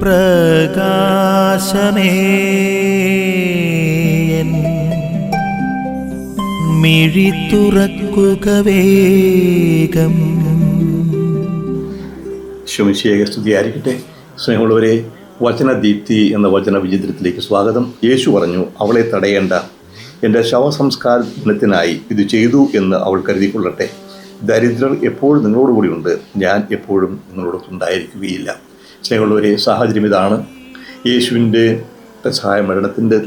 പ്രകാശമേ. മിഴി തുറക്കുക വേഗം. സ്തുതിയായിരിക്കട്ടെ. സ്നേഹമുള്ളവരെ വചനദീപ്തി എന്ന വചന വിചിത്രത്തിലേക്ക് സ്വാഗതം. യേശു പറഞ്ഞു അവളെ തടയേണ്ട. എന്റെ ശവസംസ്കാര ദിനത്തിനായി ഇത് ചെയ്തു എന്ന് അവൾ കരുതിക്കൊള്ളട്ടെ. ദരിദ്രർ എപ്പോഴും നിങ്ങളോടുകൂടി ഉണ്ട് ഞാൻ എപ്പോഴും നിങ്ങളോടൊത്തുണ്ടായിരിക്കുകയില്ല. സ്നേഹമുള്ളവരെ സാഹചര്യം ഇതാണ്. യേശുവിന്റെ പ്രസഹായ മരണത്തിന്റെ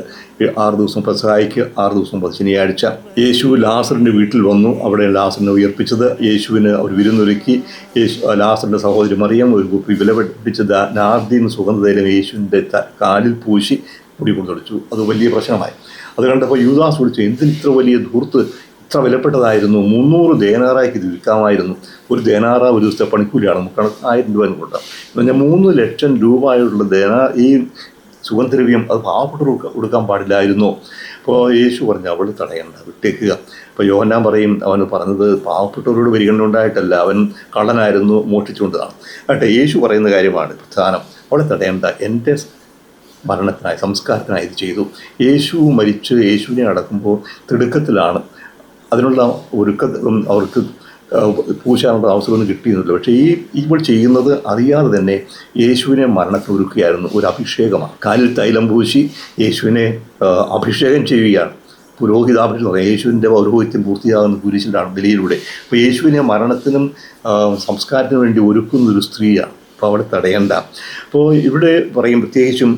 ആറ് ദിവസം പ്രസഹായിക്ക് ആറ് ദിവസം ശനിയാഴ്ച. യേശു ലാസറിന്റെ വീട്ടിൽ വന്നു. അവിടെ ലാസറിനെ ഉയർപ്പിച്ചത്. യേശുവിന് അവർ വിരുന്നൊരുക്കി. യേശു ലാസറിന്റെ സഹോദരി മറിയം ഒരു കുപ്പി വിലപിടിച്ചത് നാർദീൻ സുഗന്ധതൈലം യേശുവിന്റെ കാലിൽ പൂശി മുടി കൊണ്ടുവച്ചു അത് വലിയ പ്രശ്നമായി. അത് കണ്ടപ്പോൾ യൂദാസ് വിളിച്ചു എന്തിന് ഇത്ര വലിയ ധൂർത്ത് ഇത്ര വിലപ്പെട്ടതായിരുന്നു? മുന്നൂറ് ദേനാറായിക്ക് ഇത് വിൽക്കാമായിരുന്നു. ഒരു ദേനാറ ഒരു ദിവസത്തെ പണിക്കൂലിയാണ്. നമുക്ക് ആയിരം രൂപ കൊടുക്കാം. എന്ന് പറഞ്ഞാൽ മൂന്ന് ലക്ഷം രൂപയുള്ള ദേനാ ഈ സുഗന്ധദ്രവ്യം അത് പാവപ്പെട്ടവർക്ക് കൊടുക്കാൻ പാടില്ലായിരുന്നു. അപ്പോൾ യേശു പറഞ്ഞു അവൾ തടയണ്ട വിട്ടേക്കുക. അപ്പോൾ യോഹന്നാൻ പറയും അവൻ പറഞ്ഞത് പാവപ്പെട്ടവരോട് പരിഗണന ഉണ്ടായിട്ടല്ല അവൻ കള്ളനായിരുന്നു മോഷ്ടിച്ചുകൊണ്ടതാണ്. ആട്ടെ യേശു പറയുന്ന കാര്യമാണ് പ്രധാനം. അവളെ തടയണ്ട എന്റെ മരണത്തിനായി സംസ്കാരത്തിനായി ഇത് ചെയ്തു. യേശു മരിച്ച് യേശുവിനെ അടക്കുമ്പോൾ തിടുക്കത്തിലാണ്. അതിനുള്ള ഒരുക്ക അവർക്ക് പൂശാനുള്ള അവസരമൊന്നും കിട്ടിയിരുന്നില്ല. പക്ഷേ ഈ ഇപ്പോൾ ചെയ്യുന്നത് അറിയാതെ തന്നെ യേശുവിനെ മരണത്തിന് ഒരുക്കുകയായിരുന്നു ഒരു അഭിഷേകമാണ്. കാലിൽ തൈലം പൂശി യേശുവിനെ അഭിഷേകം ചെയ്യുകയാണ്. പുരോഹിതാഭിഷേകം യേശുവിന്റെ പൗരോഹിത്യം പൂർത്തിയാകുന്ന കുരിശിലാണ് ബലിയിലൂടെ. അപ്പോൾ യേശുവിനെ മരണത്തിനും സംസ്കാരത്തിനും വേണ്ടി ഒരുക്കുന്ന ഒരു സ്ത്രീയാണ്. അപ്പോൾ അവിടെ തടയണ്ട. അപ്പോൾ ഇവിടെ പറയും പ്രത്യേകിച്ചും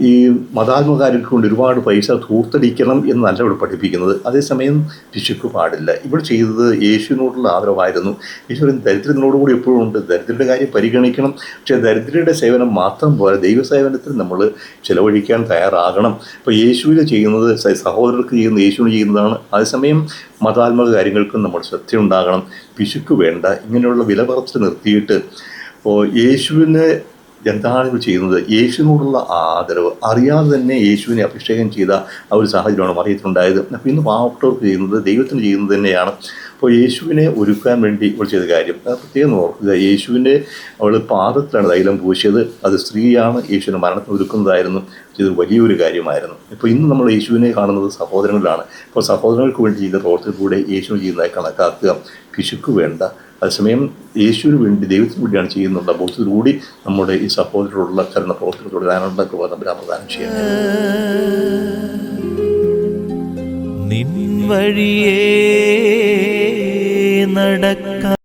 ഈ മതാത്മകാര്യർക്ക് കൊണ്ട് ഒരുപാട് പൈസ തൂർത്തടിക്കണം എന്നല്ല ഇവിടെ പഠിപ്പിക്കുന്നത്. അതേസമയം പിശുക്ക് പാടില്ല. ഇവിടെ ചെയ്തത് യേശുവിനോടുള്ള ആദരവായിരുന്നു. യേശുവിൻ ദരിദ്രനോടുകൂടി എപ്പോഴും ഉണ്ട്. ദരിദ്രരുടെ കാര്യം പരിഗണിക്കണം. പക്ഷേ ദരിദ്രരുടെ സേവനം മാത്രം പോലെ ദൈവസേവനത്തിൽ നമ്മൾ ചിലവഴിക്കാൻ തയ്യാറാകണം. ഇപ്പോൾ യേശുവിൽ ചെയ്യുന്നത് സഹോദരർക്ക് ചെയ്യുന്ന യേശുവിന് ചെയ്യുന്നതാണ്. അതേസമയം മതാത്മക കാര്യങ്ങൾക്കും നമ്മൾ ശ്രദ്ധയുണ്ടാകണം. പിശുക്ക് വേണ്ട. ഇങ്ങനെയുള്ള വില പറച്ച് നിർത്തിയിട്ട് അപ്പോൾ യേശുവിന് ഇവർ ചെയ്യുന്നത്. യേശുവിനോടുള്ള ആദരവ് അറിയാതെ തന്നെ യേശുവിനെ അഭിഷേകം ചെയ്ത ആ ഒരു സാഹചര്യമാണ് മറിയത്തിനുണ്ടായത്. അപ്പോൾ ഇന്ന് പാവപ്പെട്ടവർക്ക് ചെയ്യുന്നത് ദൈവത്തിന് ചെയ്യുന്നത് തന്നെയാണ്. അപ്പോൾ യേശുവിനെ ഒരുക്കാൻ വേണ്ടി ഇവൾ ചെയ്ത കാര്യം. പ്രത്യേകം ഓർക്കുക യേശുവിന്റെ അവൾ പാദത്തിലാണ് തൈലം പൂശിയത്. അത് സ്ത്രീയാണ് യേശുവിനെ മരണത്തിന് ഒരുക്കുന്നതായിരുന്നു. ഇത് വലിയൊരു കാര്യമായിരുന്നു. ഇപ്പോൾ ഇന്ന് നമ്മൾ യേശുവിനെ കാണുന്നത് സഹോദരങ്ങളിലാണ്. അപ്പോൾ സഹോദരങ്ങൾക്ക് വേണ്ടി ചെയ്ത പ്രവർത്തനത്തിലൂടെ യേശു ചെയ്യുന്നതായി കണക്കാക്കുക. പിശുക്ക് വേണ്ട. അതേസമയം യേശുവിന് വേണ്ടി ദൈവത്തിന് വേണ്ടിയാണ് ചെയ്യുന്നുള്ള ബോധത്തിലൂടി നമ്മുടെ ഈ സഹോദരനോടുള്ള കരുണ പ്രവർത്തനത്തോടെ ഞാനുള്ള കൃപ തമ്മിൽ ചെയ്യുന്നത് നിൻ വഴിയേ നടക്ക